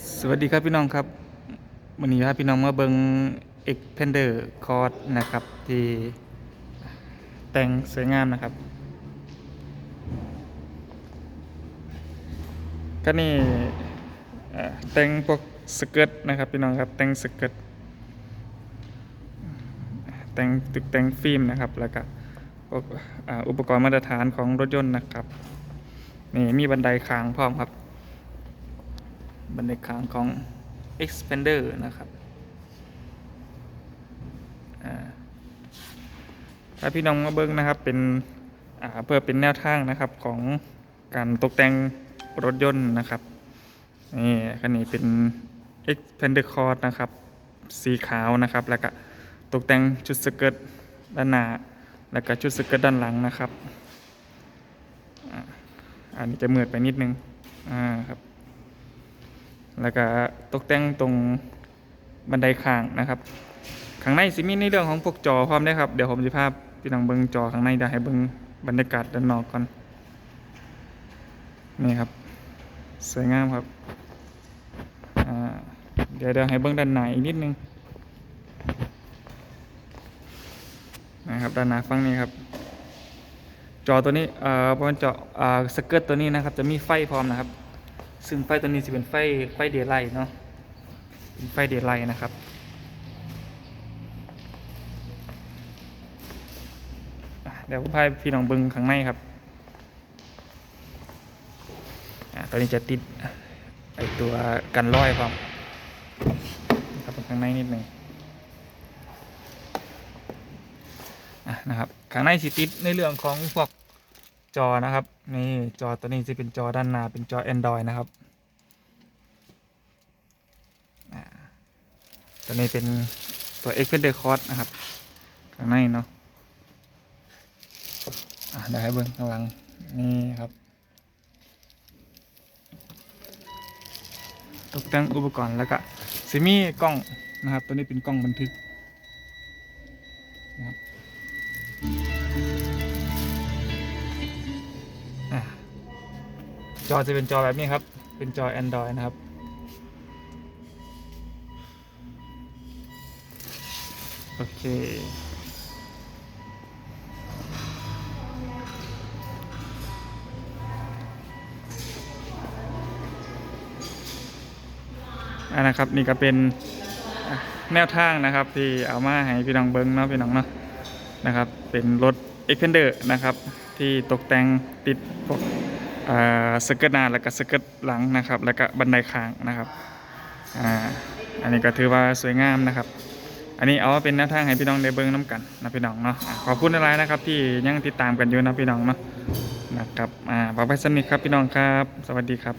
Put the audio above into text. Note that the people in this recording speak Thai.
สวัสดีครับพี่น้องครับวันนี้พาพี่น้องมาเบิง Expander c o r d นะครับ ที่แต่งสวยงามนะครับก็นี่แต่งพวกสเกิร์ตนะครับพี่น้องครับแต่งสเกิร์ตแต่งตึกแต่งฟิล์มนะครับแล้วก็พวกอุปกรณ์มาตรฐานของรถยนต์นะครับนี่มีบันไดคางพร้อมครับ บันไดคางของ expander นะครับถ้าพี่น้องมาเบิ้งนะครับเป็นเพื่อเป็นแนวทางนะครับของการตกแต่งรถยนต์นะครับนี่คันนี้เป็น expander cord นะครับ สีขาวนะครับ แล้วก็ตกแต่งชุดสเกิร์ตด้านหน้า แล้วก็ชุดสเกิร์ตด้านหลังนะครับ อันนี้จะมืดไปนิดนึง อ่าครับ แล้วก็ตกแต่งตรงบันไดข้างนะครับ ข้างในสิมีในเรื่องของพวกจอพร้อมได้ครับ เดี๋ยวผมจะพาพี่น้องเบิ้งจอข้างในเดี๋ยวให้เบิ้งบรรยากาศด้านนอกก่อน นี่ครับ สวยงามครับ เดี๋ยวเดี๋ยวให้เบิ้งด้านในอีกนิดนึง นะครับด้านหน้าฟังนี้ครับ จอตัวนี้เอ่อพอจออ่าสเกิร์ตตัวนี้นะครับ จะมีไฟพร้อมนะครับ ซึ่งไฟตัวนี้จะเป็นไฟไฟเดย์ไลท์เนาะเป็นไฟเดย์ไลท์นะครับเดี๋ยวผมพาพี่น้องเบิ้งข้างในครับตัวนี้จะติดไอตัวกันร้อยพร้อมนะครับข้างในนิดหนึ่งนะครับข้างในสิติดในเรื่องของพวก จอนะครับ นี่จอตัวนี้จะเป็นจอด้านหน้าเป็นจอ Android นะครับตัวนี้เป็นตัว Expander Cord นะครับ ข้างในเนาะอะเดี๋ยวให้เบิ้งข้างหลัง นี่ครับ ตกแต่งอุปกรณ์แล้วก็ซิมีกล้องนะครับ ตัวนี้เป็นกล้องบันทึก จอจะเป็นจอแบบนี้ครับ เป็นจอ Android นะครับ โอเคอ่านะครับนี่ก็เป็นแนวทางนะครับ ที่เอามาให้พี่น้องเบิ้งเนาะพี่น้องเนาะนะครับ เป็นรถ Expander นะครับ ที่ตกแต่งติดพวก สเกิร์ตหน้าแล้วก็สเกิร์ตหลังนะครับ แล้วก็บันไดค้างนะครับอ่าอันนี้ก็ถือว่าสวยงามนะครับ อันนี้เอามาเป็นแนวทางให้พี่น้องได้เบิ้งน้ำกันนะพี่น้องเนาะขอบคุณอะไรนะครับ ที่ยังติดตามกันอยู่นะพี่น้องเนาะนะครับอ่าฝากไปสนิทครับพี่น้องครับ สวัสดีครับ